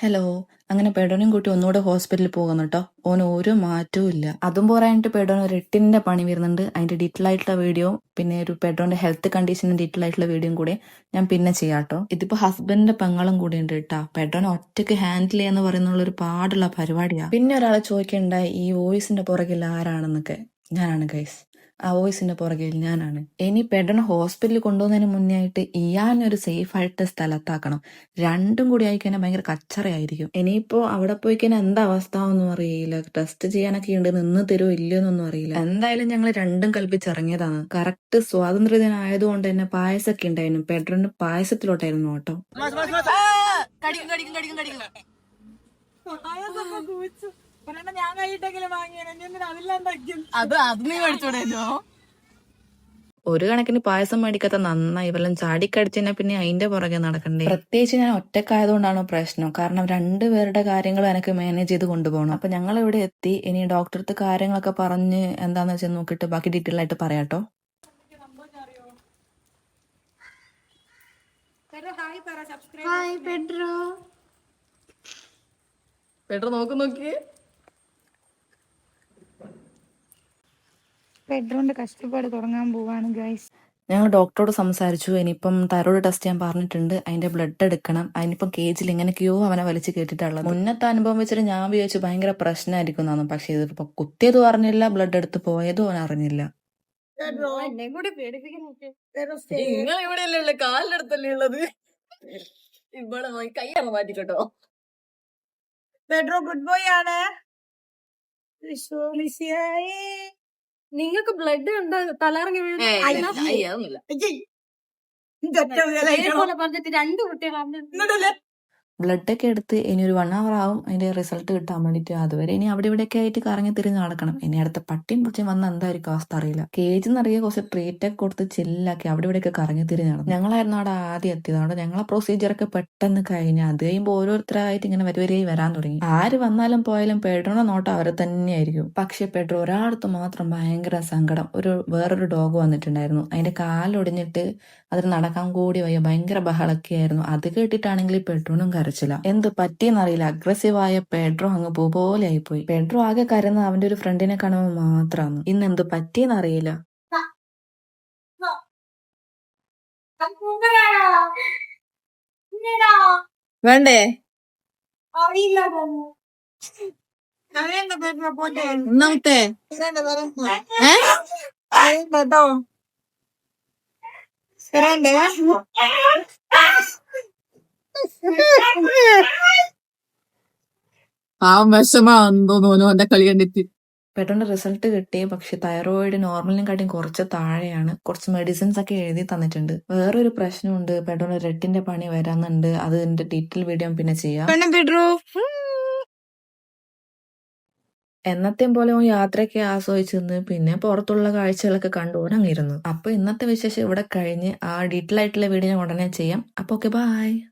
Hello അങ്ങനെ പെടോനും കൂട്ടി ഒന്നുകൂടെ ഹോസ്പിറ്റലിൽ പോകുന്നു കേട്ടോ ഓന് ഒരു മാറ്റവും ഇല്ല. അതും പോരായിട്ട് പെടോൻ ഒരു എട്ടിന്റെ പണി വരുന്നുണ്ട്. അതിന്റെ ഡീറ്റെയിൽ ആയിട്ടുള്ള വീഡിയോ പിന്നെ ഒരു പെഡോന്റെ ഹെൽത്ത് കണ്ടീഷൻ ഡീറ്റെയിൽ ആയിട്ടുള്ള വീഡിയോ കൂടെ ഞാൻ പിന്നെ ചെയ്യാട്ടോ ഇതിപ്പോ ഹസ്ബൻഡിന്റെ പെങ്ങളും കൂടി ഉണ്ട് കേട്ടോ പെഡോനെ ഒറ്റയ്ക്ക് ഹാൻഡിൽ ചെയ്യാന്ന് പറയുന്നുള്ള ഒരു പാടുള്ള പരിപാടിയാണ് പിന്നെ ഒരാളെ ചോദിക്കേണ്ട ഈ വോയിസിന്റെ പുറകിൽ ആരാണെന്നൊക്കെ? ഞാനാണ് ഗൈസ് ആ വോയിസിന്റെ പുറകിൽ ഞാനാണ്. ഇനി പെഡോനെ ഹോസ്പിറ്റലിൽ കൊണ്ടുപോകുന്നതിന് മുന്നേ ആയിട്ട് ഒരു സേഫ് ആയിട്ട് സ്ഥലത്താക്കണം. രണ്ടും കൂടി ആയിക്കഴിഞ്ഞാൽ ഭയങ്കര കച്ചറയായിരിക്കും. ഇനിയിപ്പോ അവിടെ പോയി കഴിഞ്ഞാൽ എന്താ അവസ്ഥ ഒന്നും അറിയില്ല. ടെസ്റ്റ് ചെയ്യാനൊക്കെ ഉണ്ട്. നിന്ന് തരുമോ ഇല്ലയോന്നൊന്നും അറിയില്ല. എന്തായാലും ഞങ്ങൾ രണ്ടും കൽപ്പിച്ചിറങ്ങിയതാണ്. കറക്റ്റ് സ്വാതന്ത്ര്യദിനം ആയതുകൊണ്ട് തന്നെ പായസമൊക്കെ ഉണ്ടായിരുന്നു. പെഡ്രന് പായസത്തിലോട്ടായിരുന്നു കേട്ടോ ഞാൻ കൈയിട്ടെങ്കിലും അത് അത് നീ മേടിച്ചോടേനോ ഒരു കണക്കിന് പായസം മേടിക്കാത്ത നന്നായി വല്ലതും ചാടിക്കടിച്ചാൽ പിന്നെ അതിന്റെ പുറകെ നടക്കണ്ടേ? പ്രത്യേകിച്ച് ഞാൻ ഒറ്റക്കായതുകൊണ്ടാണ് പ്രശ്നം. കാരണം രണ്ടുപേരുടെ കാര്യങ്ങൾ എനിക്ക് മാനേജ് ചെയ്ത് കൊണ്ടുപോകണം. അപ്പൊ ഞങ്ങൾ ഇവിടെ എത്തി. ഇനി ഡോക്ടർക്ക് കാര്യങ്ങളൊക്കെ പറഞ്ഞ് എന്താന്ന് വെച്ചാൽ നോക്കിയിട്ട് ബാക്കി ഡീറ്റെയിൽ ആയിട്ട് പറയാട്ടോ. ഹായ് പെഡ്രോ പെട്ര. നോക്ക് നോക്കി പെഡ്രോന്റെ കഷ്ടപ്പാട് തുടങ്ങാൻ പോവാണ് ഗൈസ് ഞങ്ങൾ ഡോക്ടറോട് സംസാരിച്ചു. ഇനിയിപ്പം തൈറോയ്ഡ് ടെസ്റ്റ് ചെയ്യാൻ പറഞ്ഞിട്ടുണ്ട്. അതിന്റെ ബ്ലഡ് എടുക്കണം. അതിനിപ്പം കേജിൽ എങ്ങനെയൊക്കെയോ അവനെ വലിച്ചു കേട്ടിട്ടുള്ളത് മുന്നത്തെ അനുഭവം വെച്ചിട്ട് ഞാൻ വിചാരിച്ചു ഭയങ്കര പ്രശ്നമായിരിക്കും എന്നാണ്. പക്ഷെ ഇതിപ്പോ കുത്തിയത് പറഞ്ഞില്ല ബ്ലഡ് എടുത്ത് പോയതും അവൻ അറിഞ്ഞില്ല. നിങ്ങൾ ഇവിടെയല്ലേ ഉള്ളത് കാലിന്റെ അടുത്തല്ലേ ഉള്ളത്? ഇവിടെ നോക്കി കൈയാണ് മാറ്റിക്കോട്ടോ പെഡ്രോ ഗുഡ് ബോയ് ആണ്. നിങ്ങൾക്ക് ബ്ലഡ് ഉണ്ട് തലറങ്ങി അതൊന്നുമില്ല പറഞ്ഞിട്ട് രണ്ട് കുട്ടികളാണ് ബ്ലഡ് ഒക്കെ എടുത്ത് ഇനി ഒരു വൺ അവർ ആവും അതിന്റെ റിസൾട്ട് കിട്ടാൻ വേണ്ടിയിട്ട്. അതുവരെ ഇനി അവിടെ ഇവിടെയൊക്കെ ആയിട്ട് കറങ്ങി തിരിഞ്ഞ് നടക്കണം. ഇനി അടുത്ത പട്ടിയും പൂച്ചയും വന്ന എന്തായിരിക്കും അവസ്ഥ അറിയില്ല. കേജ് നിറയെ കുറച്ച് ട്രീറ്റ് ഒക്കെ കൊടുത്ത് ചില്ലാക്കി അവിടെ ഇവിടെയൊക്കെ കറങ്ങി തിരിഞ്ഞ് നടന്നു. ഞങ്ങളായിരുന്നു അവിടെ ആദ്യം എത്തിയത്. അതുകൊണ്ട് ഞങ്ങളെ പ്രൊസീജിയർ ഒക്കെ പെട്ടെന്ന് കഴിഞ്ഞ് അത് കഴിയുമ്പോൾ ഓരോരുത്തരായിട്ട് ഇങ്ങനെ വരുവരെയായി വരാൻ തുടങ്ങി. ആര് വന്നാലും പോയാലും പെഡ്രോയുടെ നോട്ടം അവരെ തന്നെയായിരിക്കും. പക്ഷെ പെഡ്രോ ഒരാളത്ത് മാത്രം ഭയങ്കര സങ്കടം. ഒരു വേറൊരു ഡോഗ് വന്നിട്ടുണ്ടായിരുന്നു. അതിന്റെ കാലൊടിഞ്ഞിട്ട് അതിന് നടക്കാൻ കൂടി വയ്യ. ഭയങ്കര ബഹളൊക്കെ ആയിരുന്നു അത് കേട്ടിട്ടാണെങ്കിൽ പെഡ്രോനും കരച്ചില്ല എന്ത് പറ്റിയെന്നറിയില്ല. അഗ്രസീവായ പെഡ്രോ അങ്ങ് പൂ പോലെ ആയിപ്പോയി പെഡ്രോ ആകെ കരുന്ന അവന്റെ ഒരു ഫ്രണ്ടിനെ കാണുമ്പോൾ മാത്രമാണ് ഇന്ന് എന്ത് പറ്റിയെന്നറിയില്ല. വേണ്ടേ? അറിയില്ല ഒന്നാമത്തെ വരണ്ടേ ആ വിഷമാന്ന് തോന്നുന്നു എന്റെ കളി കണ്ടിട്ട്. പെട്ടെന്ന് റിസൾട്ട് കിട്ടി. പക്ഷെ തൈറോയിഡ് നോർമലിനും കാട്ടിയും കുറച്ച് താഴെയാണ്. കുറച്ച് മെഡിസിൻസ് ഒക്കെ എഴുതി തന്നിട്ടുണ്ട്. വേറൊരു പ്രശ്നമുണ്ട്. പെട്ടെന്ന് റെട്ടിന്റെ പണി വരാന്നുണ്ട്. അത് എന്റെ ഡീറ്റെയിൽ വീഡിയോ പിന്നെ ചെയ്യാം. എന്നത്തെ എന്നത്തെയും പോലെ ഓൻ യാത്രയൊക്കെ ആസ്വദിച്ചിരുന്നു. നിന്ന് പിന്നെ പുറത്തുള്ള കാഴ്ചകളൊക്കെ കണ്ടു. ഓൻ അങ്ങിരുന്നു അപ്പൊ ഇന്നത്തെ വിശേഷം ഇവിടെ കഴിഞ്ഞ്. ആ ഡീറ്റെയിൽ ആയിട്ടുള്ള വീഡിയോ ഞാൻ ഉടനെ ചെയ്യാം. അപ്പൊ ഓക്കെ ബായ്